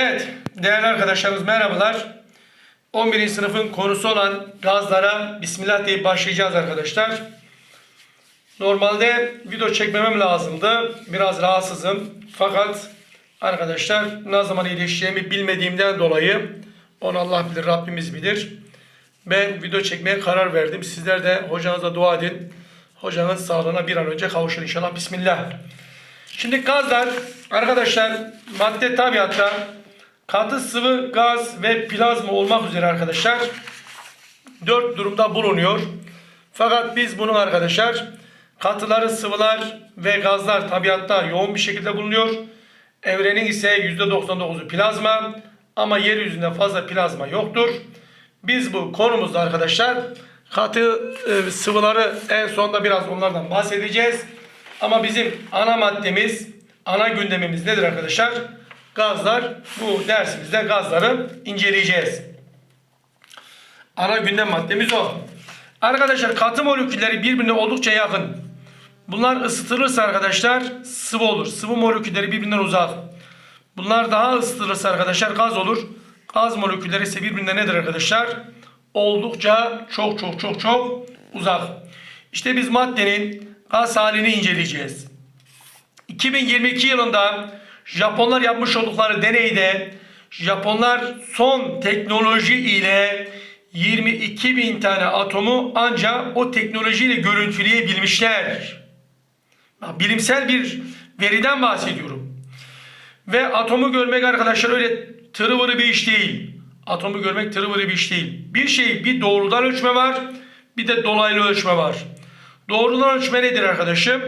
Evet, değerli arkadaşlarımız merhabalar. 11. sınıfın konusu olan gazlara Bismillah deyip başlayacağız arkadaşlar. Normalde video çekmemem lazımdı. Biraz rahatsızım. Fakat arkadaşlar ne zaman iyileşeceğimi bilmediğimden dolayı onu Allah bilir, Rabbimiz bilir. Ben video çekmeye karar verdim. Sizler de hocanıza dua edin. Hocanın sağlığına bir an önce kavuşun inşallah. Bismillah. Şimdi gazlar arkadaşlar madde tabiatta katı sıvı gaz ve plazma olmak üzere arkadaşlar dört durumda bulunuyor. Fakat biz bunun arkadaşlar katıları sıvılar ve gazlar tabiatta yoğun bir şekilde bulunuyor. Evrenin ise %99'u plazma ama yeryüzünde fazla plazma yoktur. Biz bu konumuzda arkadaşlar katı e, sıvıları en sonda biraz onlardan bahsedeceğiz. Ama bizim ana maddemiz, ana gündemimiz nedir arkadaşlar? Gazlar. Bu dersimizde gazları inceleyeceğiz. Ana gündem maddemiz o. Arkadaşlar katı molekülleri birbirine oldukça yakın. Bunlar ısıtılırsa arkadaşlar sıvı olur. Sıvı molekülleri birbirinden uzak. Bunlar daha ısıtılırsa arkadaşlar gaz olur. Gaz molekülleri ise birbirinden nedir arkadaşlar? Oldukça çok çok çok çok uzak. İşte biz maddenin gaz halini inceleyeceğiz. 2022 yılında Japonlar yapmış oldukları deneyde Japonlar son teknoloji ile 22 bin tane atomu ancak o teknolojiyle görüntüleyebilmişler. Bilimsel bir veriden bahsediyorum. Ve atomu görmek arkadaşlar öyle tırıvırı bir iş değil. Atomu görmek tırıvırı bir iş değil. Bir şey bir doğrudan ölçme var bir de dolaylı ölçme var. Doğrudan ölçme nedir arkadaşım?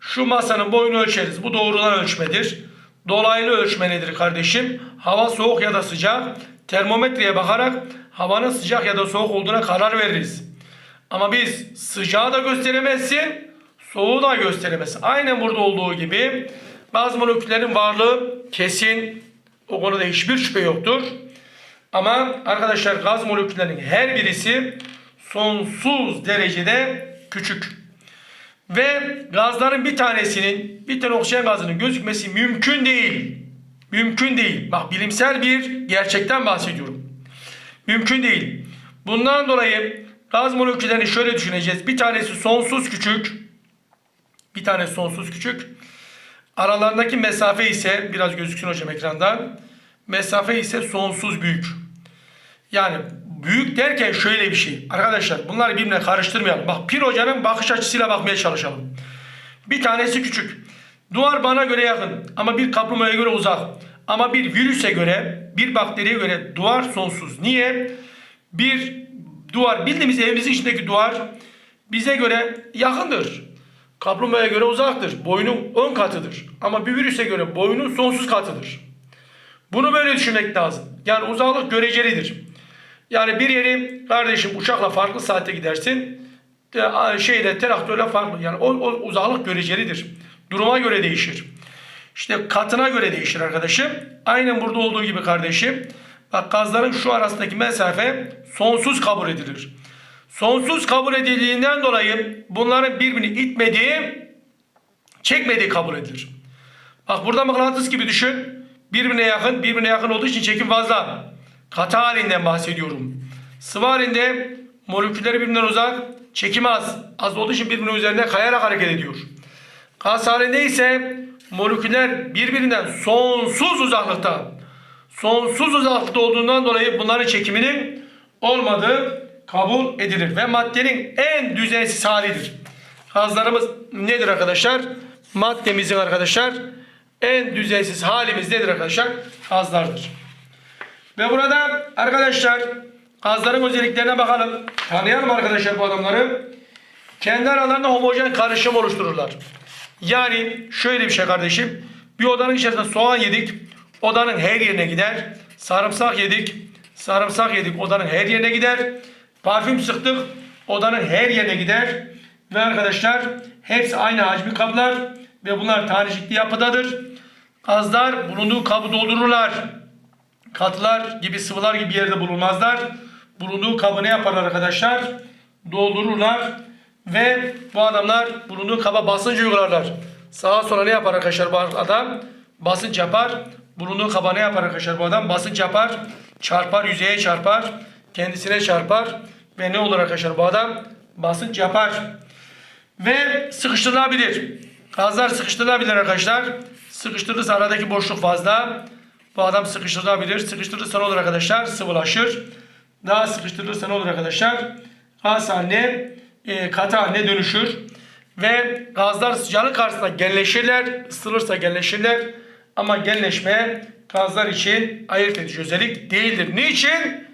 Şu masanın boyunu ölçeriz. Bu doğrudan ölçmedir. Dolaylı ölçme nedir kardeşim? Hava soğuk ya da sıcak. Termometreye bakarak havanın sıcak ya da soğuk olduğuna karar veririz. Ama biz sıcağı da gösteremezsin, soğuğu da gösteremezsin. Aynen burada olduğu gibi bazı moleküllerin varlığı kesin. O konuda hiçbir şüphe yoktur. Ama arkadaşlar gaz moleküllerinin her birisi sonsuz derecede küçük. Ve gazların bir tanesinin, bir tane oksijen gazının gözükmesi mümkün değil. Mümkün değil. Bak bilimsel bir gerçekten bahsediyorum. Mümkün değil. Bundan dolayı gaz moleküllerini şöyle düşüneceğiz. Bir tanesi sonsuz küçük. Bir tanesi sonsuz küçük. Aralarındaki mesafe ise biraz gözüksün hocam ekrandan. Mesafe ise sonsuz büyük. Yani büyük derken şöyle bir şey. Arkadaşlar bunları birbirine karıştırmayalım. Bak Pir Hoca'nın bakış açısıyla bakmaya çalışalım. Bir tanesi küçük. Duvar bana göre yakın ama bir kaplumbağaya göre uzak. Ama bir virüse göre, bir bakteriye göre duvar sonsuz. Niye? Bir duvar, bildiğimiz evimizin içindeki duvar bize göre yakındır. Kaplumbağaya göre uzaktır. Boyunun 10 katıdır. Ama bir virüse göre boyunun sonsuz katıdır. Bunu böyle düşünmek lazım. Yani uzaklık görecelidir. Yani bir yeri kardeşim uçakla farklı saatte gidersin. de- Şeyle traktörle farklı. Yani o, o uzaklık görecelidir. Duruma göre değişir. İşte katına göre değişir arkadaşım. Aynen burada olduğu gibi kardeşim. Bak gazların şu arasındaki mesafe sonsuz kabul edilir. Sonsuz kabul edildiğinden dolayı bunların birbirini itmediği, çekmediği kabul edilir. Bak burada mıknatıs gibi düşün. Birbirine yakın, birbirine yakın olduğu için çekim fazla. Katı halinden bahsediyorum. Sıvı halinde moleküller birbirinden uzak, çekim az. Az olduğu için birbirinin üzerinde kayarak hareket ediyor. Gaz halinde ise moleküller birbirinden sonsuz uzaklıkta. Sonsuz uzaklıkta olduğundan dolayı bunların çekiminin olmadığı kabul edilir. Ve maddenin en düzensiz halidir. Gazlarımız nedir arkadaşlar? Maddemizin arkadaşlar en düzensiz halimiz nedir arkadaşlar? Gazlardır. Ve burada arkadaşlar gazların özelliklerine bakalım. Tanıyalım arkadaşlar bu adamları. Kendi aralarında homojen karışım oluştururlar. Yani şöyle bir şey kardeşim. Bir odanın içerisinde soğan yedik. Odanın her yerine gider. Sarımsak yedik. Sarımsak yedik. Odanın her yerine gider. Parfüm sıktık. Odanın her yerine gider. Ve arkadaşlar hepsi aynı hacmi kaplar. Ve bunlar tanecikli yapıdadır. Gazlar bulunduğu kabı doldururlar. Katılar gibi sıvılar gibi yerde bulunmazlar. Bulunduğu kabı ne yaparlar arkadaşlar? Doldururlar. Ve bu adamlar bulunduğu kaba basınç uygularlar. Sağa sola ne yapar arkadaşlar bu adam? Basınç yapar. bulunduğu kaba ne yapar arkadaşlar bu adam? Basınç yapar, çarpar, yüzeye çarpar, kendisine çarpar ve ne olur arkadaşlar bu adam? Basınç yapar ve sıkıştırılabilir. Gazlar sıkıştırılabilir arkadaşlar. Sıkıştırırsa aradaki boşluk fazla. Bu adam sıkıştırılabilir. Sıkıştırırsa ne olur arkadaşlar? Sıvılaşır. Daha sıkıştırılırsa ne olur arkadaşlar? Gaz haline, e, katı haline dönüşür. Ve gazlar sıcaklık karşısında genleşirler. Isılırsa genleşirler. Ama genleşme gazlar için ayırt edici özellik değildir. Niçin?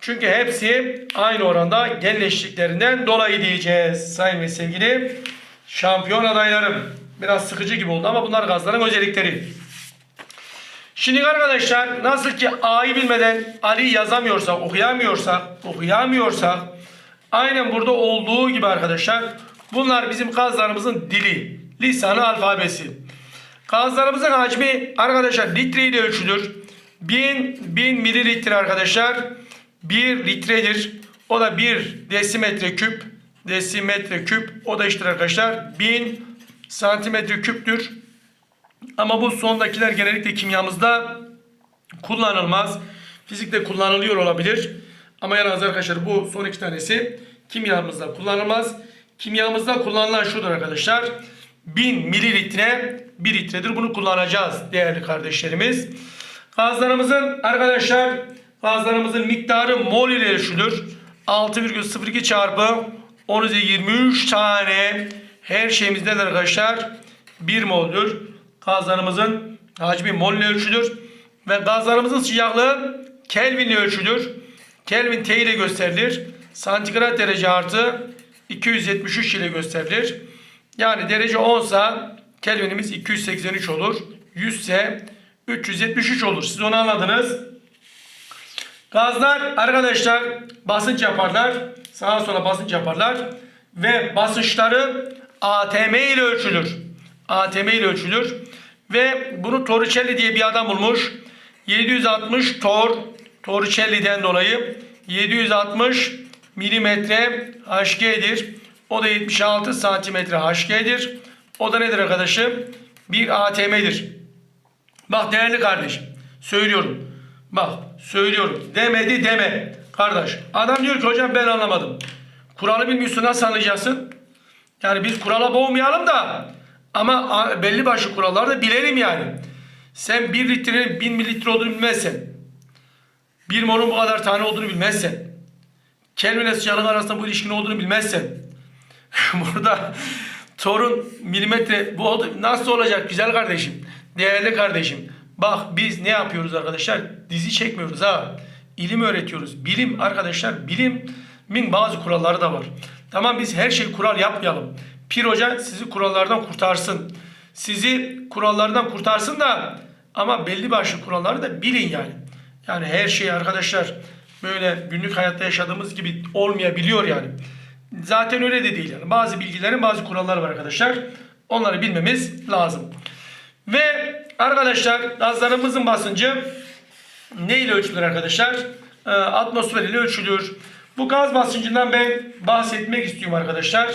Çünkü hepsi aynı oranda genleştiklerinden dolayı diyeceğiz. Sayın ve sevgili şampiyon adaylarım. Biraz sıkıcı gibi oldu ama bunlar gazların özellikleri. Şimdi arkadaşlar nasıl ki A'yı bilmeden Ali yazamıyorsak, okuyamıyorsak, okuyamıyorsak aynen burada olduğu gibi arkadaşlar bunlar bizim gazlarımızın dili, lisanı, alfabesi. Gazlarımızın hacmi arkadaşlar litre ile ölçülür. 1000 1000 mililitre arkadaşlar 1 litredir. O da 1 desimetre küp. Desimetre küp o da işte arkadaşlar 1000 santimetre küptür. Ama bu sondakiler genellikle kimyamızda kullanılmaz. Fizikte kullanılıyor olabilir. Ama yalnız arkadaşlar bu son iki tanesi kimyamızda kullanılmaz. Kimyamızda kullanılan şudur arkadaşlar. 1000 mililitre 1 litredir. Bunu kullanacağız değerli kardeşlerimiz. Gazlarımızın arkadaşlar gazlarımızın miktarı mol ile ölçülür. 6,02 çarpı 10 üzeri 23 tane her şeyimizde de arkadaşlar 1 mol'dür. Gazlarımızın hacmi mol ile ölçülür. Ve gazlarımızın sıcaklığı Kelvin ile ölçülür. Kelvin T ile gösterilir. Santigrat derece artı 273 ile gösterilir. Yani derece 10 sa Kelvinimiz 283 olur. 100 ise 373 olur. Siz onu anladınız. Gazlar arkadaşlar basınç yaparlar. Sağa sola basınç yaparlar. Ve basınçları ATM ile ölçülür. ATM ile ölçülür. Ve bunu Torricelli diye bir adam bulmuş. 760 tor Torricelli'den dolayı 760 milimetre HG'dir. O da 76 santimetre HG'dir. O da nedir arkadaşım? Bir ATM'dir. Bak değerli kardeşim. Söylüyorum. Bak söylüyorum. Demedi deme. Kardeş. Adam diyor ki hocam ben anlamadım. Kuralı bilmiyorsun nasıl anlayacaksın? Yani biz kurala boğmayalım da ama belli başlı kuralları da bilelim yani. Sen 1 litrenin 1000 mililitre olduğunu bilmezsen, 1 molun bu kadar tane olduğunu bilmezsen, Kelvin sıcaklık arasında bu ilişkinin olduğunu bilmezsen, burada torun milimetre bu oldu, nasıl olacak güzel kardeşim, değerli kardeşim. Bak biz ne yapıyoruz arkadaşlar? Dizi çekmiyoruz ha. İlim öğretiyoruz. Bilim arkadaşlar bilimin bazı kuralları da var. Tamam biz her şeyi kural yapmayalım. Pir Hoca sizi kurallardan kurtarsın. Sizi kurallardan kurtarsın da ama belli başlı kuralları da bilin yani. Yani her şey arkadaşlar böyle günlük hayatta yaşadığımız gibi olmayabiliyor yani. Zaten öyle de değil yani. Bazı bilgilerin bazı kuralları var arkadaşlar. Onları bilmemiz lazım. Ve arkadaşlar gazlarımızın basıncı ne ile ölçülür arkadaşlar? Ee, atmosfer ile ölçülür. Bu gaz basıncından ben bahsetmek istiyorum arkadaşlar.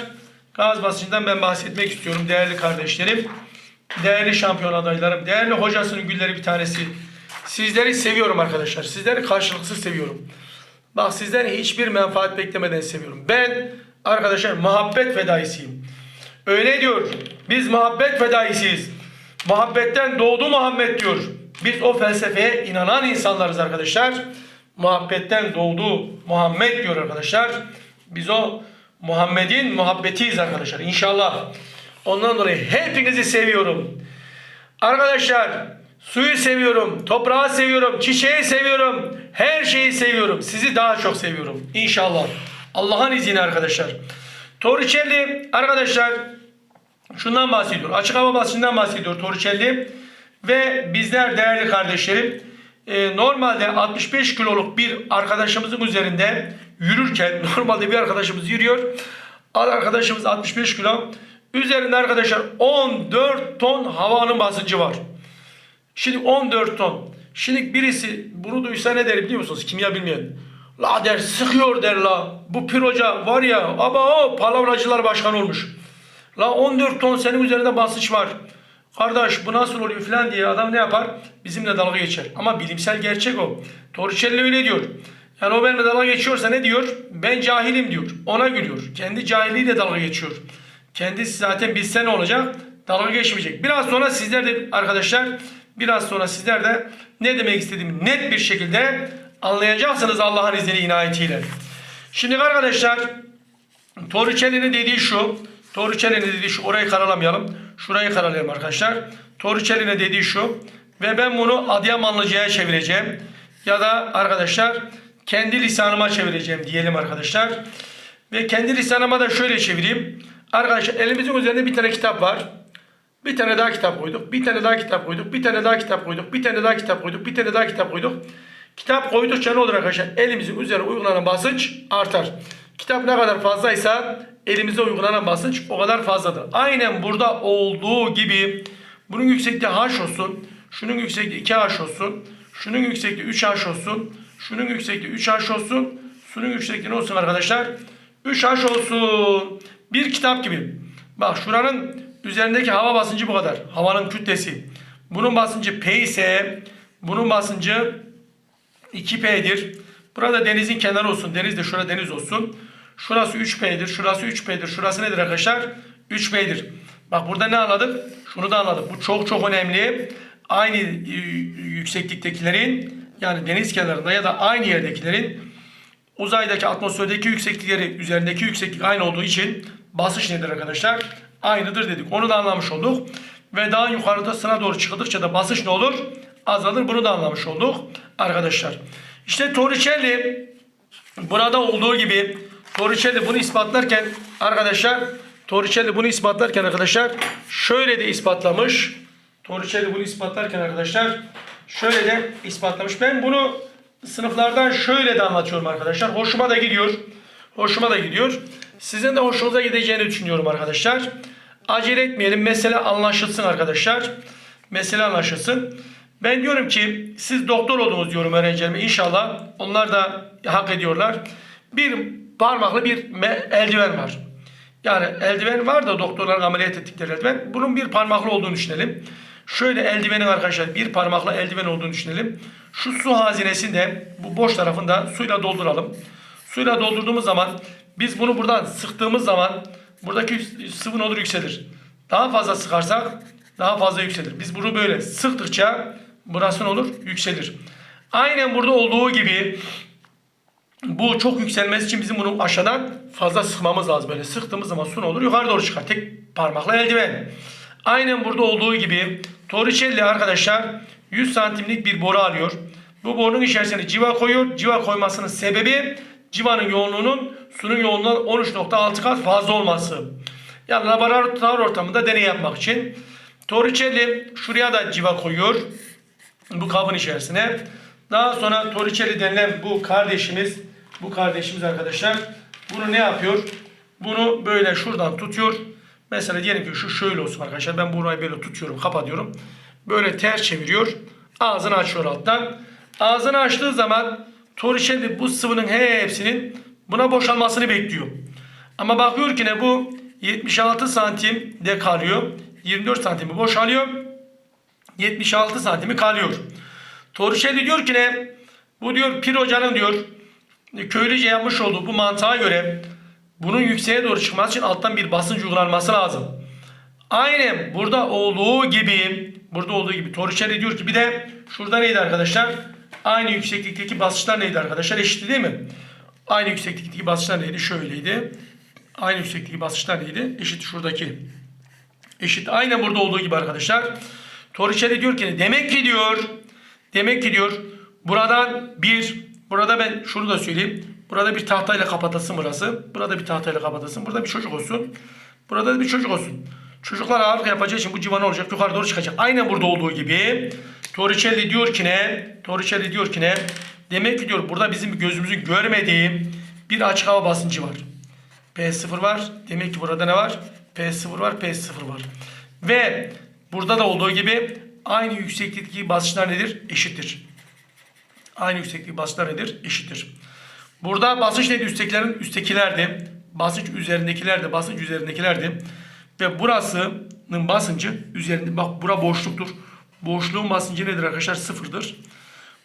Gaz basıncından ben bahsetmek istiyorum değerli kardeşlerim. Değerli şampiyon adaylarım. Değerli hocasının gülleri bir tanesi. Sizleri seviyorum arkadaşlar. Sizleri karşılıksız seviyorum. Bak sizden hiçbir menfaat beklemeden seviyorum. Ben arkadaşlar muhabbet fedaisiyim. Öyle diyor. Biz muhabbet fedaisiyiz. Muhabbetten doğdu Muhammed diyor. Biz o felsefeye inanan insanlarız arkadaşlar. Muhabbetten doğdu Muhammed diyor arkadaşlar. Biz o Muhammed'in muhabbetiyiz arkadaşlar. İnşallah. Ondan dolayı hepinizi seviyorum. Arkadaşlar suyu seviyorum, toprağı seviyorum, çiçeği seviyorum, her şeyi seviyorum. Sizi daha çok seviyorum. İnşallah. Allah'ın izniyle arkadaşlar. Torricelli arkadaşlar şundan bahsediyor. Açık hava basıncından bahsediyor Torricelli. Ve bizler değerli kardeşlerim e, normalde 65 kiloluk bir arkadaşımızın üzerinde yürürken normalde bir arkadaşımız yürüyor. Arkadaşımız 65 kilo. Üzerinde arkadaşlar 14 ton havanın basıncı var. Şimdi 14 ton. Şimdi birisi bunu duysa ne der biliyor musunuz? Kimya bilmeyen. La der sıkıyor der la. Bu pir hoca var ya ama o palavracılar başkanı olmuş. La 14 ton senin üzerinde basınç var. Kardeş bu nasıl oluyor falan diye adam ne yapar? Bizimle dalga geçer. Ama bilimsel gerçek o. Torricelli öyle diyor. Yani o benimle dalga geçiyorsa ne diyor? Ben cahilim diyor. Ona gülüyor. Kendi cahilliğiyle dalga geçiyor. Kendisi zaten bilse ne olacak? Dalga geçmeyecek. Biraz sonra sizler de arkadaşlar biraz sonra sizler de ne demek istediğimi net bir şekilde anlayacaksınız Allah'ın izniyle inayetiyle. Şimdi arkadaşlar Torricelli'nin dediği şu. Torricelli'nin dediği şu. Orayı karalamayalım. Şurayı karalayalım arkadaşlar. Torricelli'nin dediği şu. Ve ben bunu Adıyamanlıca'ya çevireceğim. Ya da arkadaşlar kendi lisanıma çevireceğim diyelim arkadaşlar. Ve kendi lisanıma da şöyle çevireyim. Arkadaşlar elimizin üzerinde bir tane kitap var. Bir tane daha kitap koyduk. Bir tane daha kitap koyduk. Bir tane daha kitap koyduk. Bir tane daha kitap koyduk. Bir tane daha kitap koyduk. Kitap koydukça ne olur arkadaşlar? Elimizin üzerine uygulanan basınç artar. Kitap ne kadar fazlaysa elimize uygulanan basınç o kadar fazladır. Aynen burada olduğu gibi bunun yüksekliği h olsun. Şunun yüksekliği 2h olsun. Şunun yüksekliği 3h olsun. Şunun yüksekliği 3h olsun. Şunun yüksekliği ne olsun arkadaşlar? 3h olsun. Bir kitap gibi. Bak şuranın üzerindeki hava basıncı bu kadar. Havanın kütlesi. Bunun basıncı P ise bunun basıncı 2P'dir. Burada denizin kenarı olsun. Deniz de şurada deniz olsun. Şurası 3P'dir. Şurası 3P'dir. Şurası nedir arkadaşlar? 3P'dir. Bak burada ne anladık? Şunu da anladık. Bu çok çok önemli. Aynı e, yüksekliktekilerin yani deniz kenarında ya da aynı yerdekilerin uzaydaki atmosferdeki yükseklikleri üzerindeki yükseklik aynı olduğu için basınç nedir arkadaşlar? Aynıdır dedik. Onu da anlamış olduk. Ve daha yukarıda sına doğru çıkıldıkça da basınç ne olur? Azalır. Bunu da anlamış olduk arkadaşlar. İşte Torricelli burada olduğu gibi Torricelli bunu ispatlarken arkadaşlar Torricelli bunu ispatlarken arkadaşlar şöyle de ispatlamış. Torricelli bunu ispatlarken arkadaşlar şöyle de ispatlamış. Ben bunu sınıflardan şöyle de anlatıyorum arkadaşlar. Hoşuma da gidiyor. Hoşuma da gidiyor. Sizin de hoşunuza gideceğini düşünüyorum arkadaşlar. Acele etmeyelim. Mesele anlaşılsın arkadaşlar. Mesele anlaşılsın. Ben diyorum ki siz doktor oldunuz diyorum öğrencilerime. İnşallah onlar da hak ediyorlar. Bir parmaklı bir eldiven var. Yani eldiven var da doktorların ameliyat ettikleri eldiven. Bunun bir parmaklı olduğunu düşünelim. Şöyle eldivenin arkadaşlar bir parmaklı eldiven olduğunu düşünelim. Şu su hazinesinde bu boş tarafında suyla dolduralım. Suyla doldurduğumuz zaman biz bunu buradan sıktığımız zaman buradaki sıvı ne olur yükselir. Daha fazla sıkarsak daha fazla yükselir. Biz bunu böyle sıktıkça burası ne olur? Yükselir. Aynen burada olduğu gibi bu çok yükselmesi için bizim bunu aşağıdan fazla sıkmamız lazım. Böyle sıktığımız zaman su ne olur? Yukarı doğru çıkar. Tek parmakla eldiven. Aynen burada olduğu gibi Torricelli arkadaşlar 100 santimlik bir boru alıyor. Bu borunun içerisine civa koyuyor. Civa koymasının sebebi civanın yoğunluğunun sunun yoğunluğundan 13.6 kat fazla olması. Yani laboratuvar ortamında deney yapmak için. Torricelli şuraya da civa koyuyor. Bu kabın içerisine. Daha sonra Torricelli denilen bu kardeşimiz, bu kardeşimiz arkadaşlar bunu ne yapıyor? Bunu böyle şuradan tutuyor. Mesela diyelim ki şu şöyle olsun arkadaşlar. Ben burayı böyle tutuyorum, kapatıyorum. Böyle ters çeviriyor. Ağzını açıyor alttan. Ağzını açtığı zaman Torricelli bu sıvının hepsinin buna boşalmasını bekliyor. Ama bakıyor ki ne bu 76 santim de kalıyor. 24 santimi boşalıyor. 76 santimi kalıyor. Torricelli diyor ki ne? Bu diyor Pir Hoca'nın diyor köylüce yapmış olduğu bu mantığa göre bunun yükseğe doğru çıkması için alttan bir basınç uygulanması lazım. Aynen burada olduğu gibi burada olduğu gibi Torricelli diyor ki bir de şurada neydi arkadaşlar? Aynı yükseklikteki basınçlar neydi arkadaşlar? Eşitti değil mi? Aynı yükseklikteki basınçlar neydi? Şöyleydi. Aynı yükseklikteki basınçlar neydi? Eşit şuradaki. Eşit. Aynen burada olduğu gibi arkadaşlar. Torricelli diyor ki demek ki diyor demek ki diyor buradan bir burada ben şunu da söyleyeyim. Burada bir tahtayla kapatasın burası. Burada bir tahtayla kapatasın. Burada bir çocuk olsun. Burada da bir çocuk olsun. Çocuklar ağırlık yapacağı için bu civan olacak? Yukarı doğru çıkacak. Aynen burada olduğu gibi. Torricelli diyor ki ne? Torricelli diyor ki ne? Demek ki diyor burada bizim gözümüzün görmediği bir açık hava basıncı var. P0 var. Demek ki burada ne var? P0 var, P0 var. Ve burada da olduğu gibi aynı yükseklikteki basınçlar nedir? Eşittir. Aynı yükseklik basınçlar nedir? Eşittir. Burada basınç neydi? Üsttekilerin üsttekilerdi. Basınç üzerindekilerdi. Basınç üzerindekilerdi. Ve burası civanın basıncı üzerinde bak bura boşluktur. Boşluğun basıncı nedir arkadaşlar? Sıfırdır.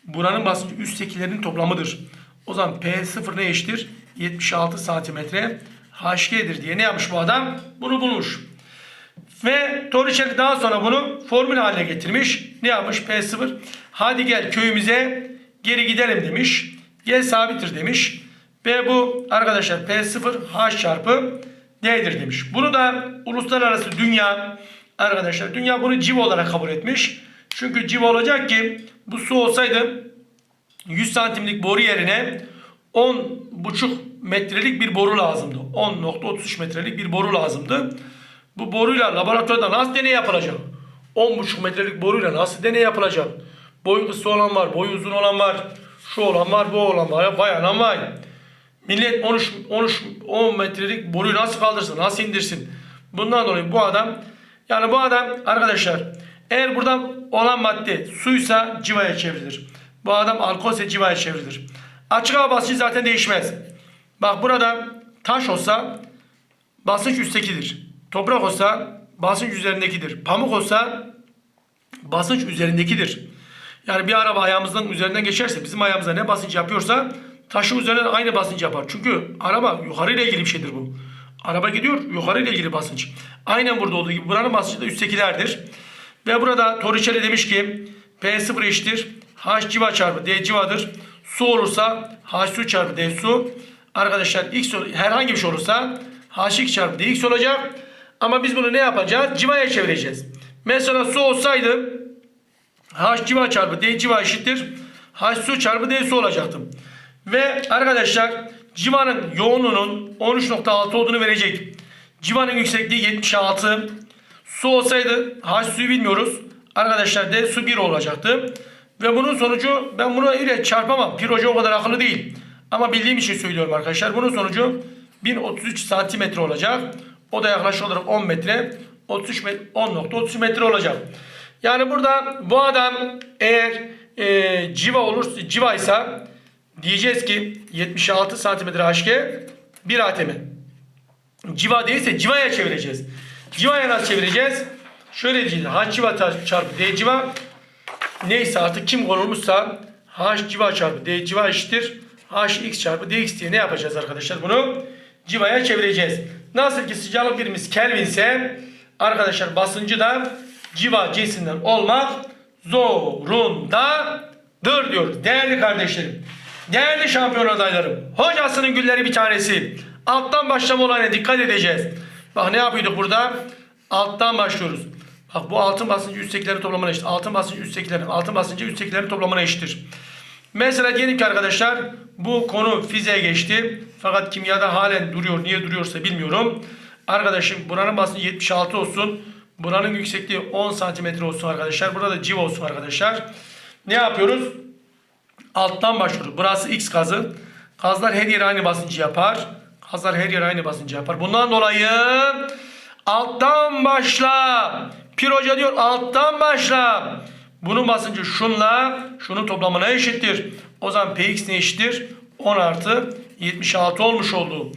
Buranın basıncı üsttekilerin toplamıdır. O zaman P0 ne eşittir? 76 santimetre HG'dir diye ne yapmış bu adam? Bunu bulmuş. Ve Torricelli daha sonra bunu formül haline getirmiş. Ne yapmış? P0. Hadi gel köyümüze geri gidelim demiş. Gel sabittir demiş. Ve bu arkadaşlar P0 H çarpı D'dir demiş. Bunu da uluslararası dünya arkadaşlar dünya bunu civa olarak kabul etmiş. Çünkü civa olacak ki bu su olsaydı 100 santimlik boru yerine 10,5 metrelik bir boru lazımdı. 10.33 metrelik bir boru lazımdı. Bu boruyla laboratuvarda nasıl deney yapılacak? 10,5 metrelik boruyla nasıl deney yapılacak? Boyu kısa olan var, boyu uzun olan var, şu olan var, bu olan var, bayanan var. Millet 13, 13 10 metrelik boruyu nasıl kaldırsın, nasıl indirsin? Bundan dolayı bu adam, yani bu adam arkadaşlar eğer buradan olan madde suysa civaya çevrilir. Bu adam alkolse civaya çevrilir. Açık hava basıncı zaten değişmez. Bak burada taş olsa basınç üsttekidir. Toprak olsa basınç üzerindekidir. Pamuk olsa basınç üzerindekidir. Yani bir araba ayağımızdan üzerinden geçerse bizim ayağımıza ne basınç yapıyorsa taşın üzerine de aynı basınç yapar. Çünkü araba yukarı ile ilgili bir şeydir bu. Araba gidiyor yukarı ile ilgili basınç. Aynen burada olduğu gibi buranın basıncı da üsttekilerdir. Ve burada Torricelli demiş ki P0 eşittir. H civa çarpı D civadır. Su olursa H su çarpı D su. Arkadaşlar X herhangi bir şey olursa H2 çarpı DX olacak. Ama biz bunu ne yapacağız? Civaya çevireceğiz. Mesela su olsaydı H civa çarpı D civa eşittir. H su çarpı D su olacaktı. Ve arkadaşlar civanın yoğunluğunun 13.6 olduğunu verecek. Civanın yüksekliği 76. Su olsaydı H suyu bilmiyoruz. Arkadaşlar D su 1 olacaktı. Ve bunun sonucu ben bunu ile çarpamam. Pir Hoca o kadar akıllı değil. Ama bildiğim için söylüyorum arkadaşlar. Bunun sonucu 1033 santimetre olacak. O da yaklaşık olarak 10 metre. 33 met 10.33 metre olacak. Yani burada bu adam eğer e, civa olur, civaysa diyeceğiz ki 76 santimetre HG 1 ATM. Civa değilse civaya çevireceğiz. Civaya nasıl çevireceğiz? Şöyle diyeceğiz. H civa çarpı D civa neyse artık kim konulmuşsa H civa çarpı D civa eşittir. H x çarpı dx diye ne yapacağız arkadaşlar? Bunu civaya çevireceğiz. Nasıl ki sıcaklık birimiz Kelvin ise arkadaşlar basıncı da civa cinsinden olmak zorundadır diyoruz. Değerli kardeşlerim. Değerli şampiyon adaylarım. Hocasının gülleri bir tanesi. Alttan başlama olayına dikkat edeceğiz. Bak ne yapıyorduk burada? Alttan başlıyoruz. Bak bu altın basıncı üsttekilerin toplamına eşit. Altın basıncı üsttekilerin, altın basıncı üsttekilerin toplamına eşittir. Mesela diyelim ki arkadaşlar bu konu fiziğe geçti. Fakat kimyada halen duruyor. Niye duruyorsa bilmiyorum. Arkadaşım buranın basıncı 76 olsun. Buranın yüksekliği 10 santimetre olsun arkadaşlar. Burada da civ olsun arkadaşlar. Ne yapıyoruz? Alttan başlıyoruz. Burası X gazı. Gazlar her yere aynı basıncı yapar. Gazlar her yere aynı basıncı yapar. Bundan dolayı alttan başla. Pir Hoca diyor alttan başla. Bunun basıncı şunla şunun toplamına eşittir. O zaman Px ne eşittir? 10 artı 76 olmuş oldu.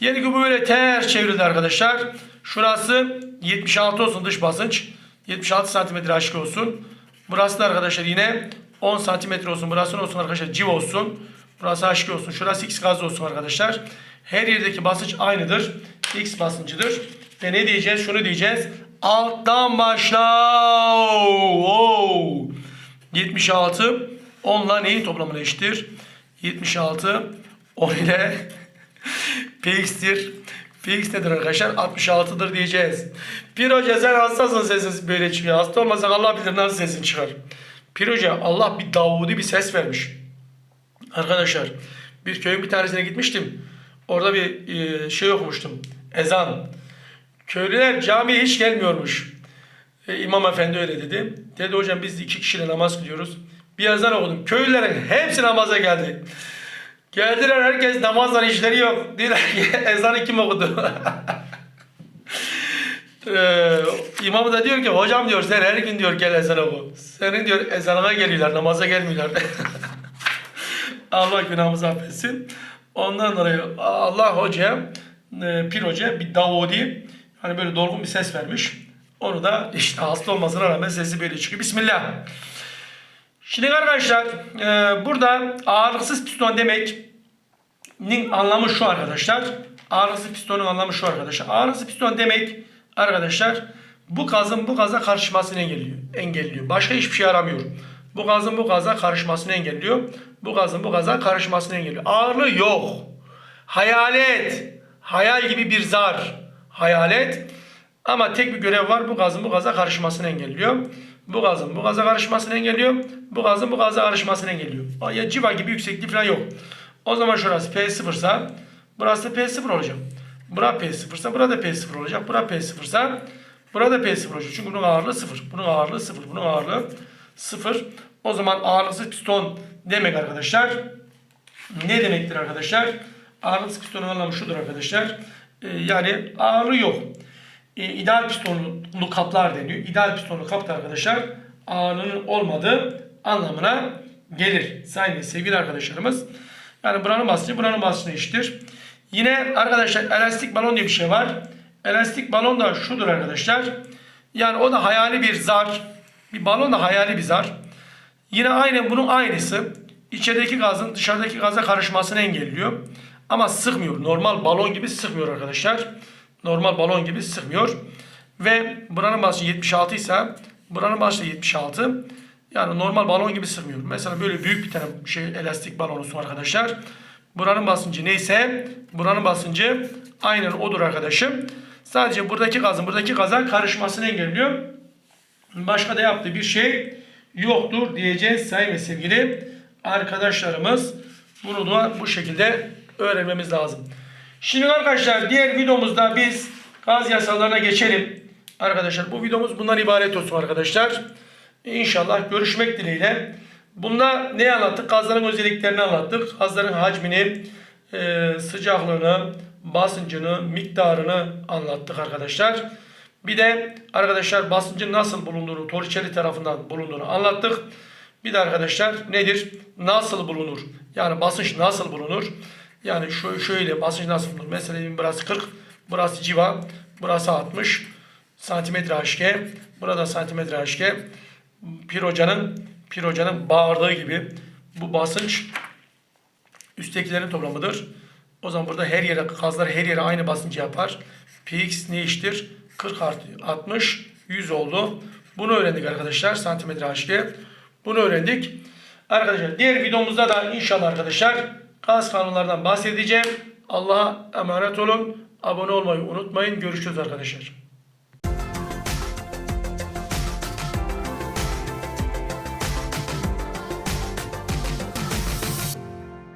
Diyelim ki bu böyle ters çevrildi arkadaşlar. Şurası 76 olsun dış basınç. 76 santimetre aşk olsun. Burası da arkadaşlar yine 10 santimetre olsun. Burası ne olsun arkadaşlar? Civ olsun. Burası H2 olsun. Şurası X gaz olsun arkadaşlar. Her yerdeki basınç aynıdır. X basıncıdır. Ve ne diyeceğiz? Şunu diyeceğiz. Alttan başla. Oo. 76 10 ile neyin toplamına eşittir? 76 10 ile Px'tir. Px nedir arkadaşlar? 66'dır diyeceğiz. Pir hoca sen hastasın sesin böyle çıkıyor. Hasta olmasan Allah bilir nasıl sesin çıkar. Pir hoca Allah bir Davudi bir ses vermiş. Arkadaşlar bir köyün bir tanesine gitmiştim. Orada bir e, şey okumuştum. Ezan. Köylüler camiye hiç gelmiyormuş. E, İmam efendi öyle dedi. Dedi hocam biz iki kişiyle namaz kılıyoruz. Bir ezan okudum. Köylülerin hepsi namaza geldi. Geldiler herkes namazla işleri yok. Diyorlar ki ezanı kim okudu? Ee, imam da diyor ki hocam diyor sen her gün diyor gel ezan oku. Senin diyor ezanına geliyorlar namaza gelmiyorlar. Allah günahımızı affetsin. Ondan dolayı Allah hocaya, e, Pir Hoca bir Davudi hani böyle dolgun bir ses vermiş. Onu da işte hasta olmasına rağmen sesi böyle çıkıyor. Bismillah. Şimdi arkadaşlar e, burada ağırlıksız piston demek'nin anlamı şu arkadaşlar. Ağırlıksız pistonun anlamı şu arkadaşlar. Ağırlıksız piston demek arkadaşlar bu gazın bu gaza karışmasını engelliyor. engelliyor. Başka hiçbir şey aramıyor. Bu gazın bu gaza karışmasını engelliyor. Bu gazın bu gaza karışmasını engelliyor. Ağırlığı yok. Hayalet. Hayal gibi bir zar. Hayalet. Ama tek bir görev var. Bu gazın bu gaza karışmasını engelliyor. Bu gazın bu gaza karışmasını engelliyor. Bu gazın bu gaza karışmasını engelliyor. Ya civa gibi yüksekliği falan yok. O zaman şurası P0 ise burası da P0 olacak. Bura P0 ise burada P0 olacak. Bura P0 ise burada P0 olacak. Çünkü bunun ağırlığı 0. Bunun ağırlığı 0. Bunun ağırlığı 0. O zaman ağırlıksız piston demek arkadaşlar. Ne demektir arkadaşlar? Ağırlıksız pistonun anlamı şudur arkadaşlar. Ee, yani ağırlığı yok. Ee, ideal pistonlu kaplar deniyor. İdeal pistonlu kapta arkadaşlar ağırlığının olmadığı anlamına gelir. Sayın sevgili arkadaşlarımız. Yani buranın basıncı buranın basıncı eşittir. Yine arkadaşlar elastik balon diye bir şey var. Elastik balon da şudur arkadaşlar. Yani o da hayali bir zar. Bir balon da hayali bir zar. Yine aynen bunun aynısı. İçerideki gazın dışarıdaki gaza karışmasını engelliyor. Ama sıkmıyor. Normal balon gibi sıkmıyor arkadaşlar. Normal balon gibi sıkmıyor. Ve buranın basıncı 76 ise buranın basıncı 76. Yani normal balon gibi sıkmıyor. Mesela böyle büyük bir tane şey elastik balon olsun arkadaşlar. Buranın basıncı neyse buranın basıncı aynen odur arkadaşım. Sadece buradaki gazın buradaki gaza karışmasını engelliyor. Başka da yaptığı bir şey yoktur diyeceğiz sayın ve sevgili arkadaşlarımız. Bunu da bu şekilde öğrenmemiz lazım. Şimdi arkadaşlar diğer videomuzda biz gaz yasalarına geçelim. Arkadaşlar bu videomuz bundan ibaret olsun arkadaşlar. İnşallah görüşmek dileğiyle. Bunda ne anlattık? Gazların özelliklerini anlattık. Gazların hacmini, e, sıcaklığını, basıncını, miktarını anlattık arkadaşlar. Bir de arkadaşlar basıncın nasıl bulunduğunu, Torricelli tarafından bulunduğunu anlattık. Bir de arkadaşlar nedir? Nasıl bulunur? Yani basınç nasıl bulunur? Yani şu şöyle basınç nasıl bulunur? Mesela burası 40, burası civa, burası 60 santimetre HG, burada santimetre HG. Pir hocanın, Pir hocanın bağırdığı gibi bu basınç üsttekilerin toplamıdır. O zaman burada her yere gazlar her yere aynı basıncı yapar. Px ne eşittir? 40 artı 60 100 oldu. Bunu öğrendik arkadaşlar santimetre HG. Bunu öğrendik. Arkadaşlar diğer videomuzda da inşallah arkadaşlar gaz kanunlardan bahsedeceğim. Allah'a emanet olun. Abone olmayı unutmayın. Görüşürüz arkadaşlar.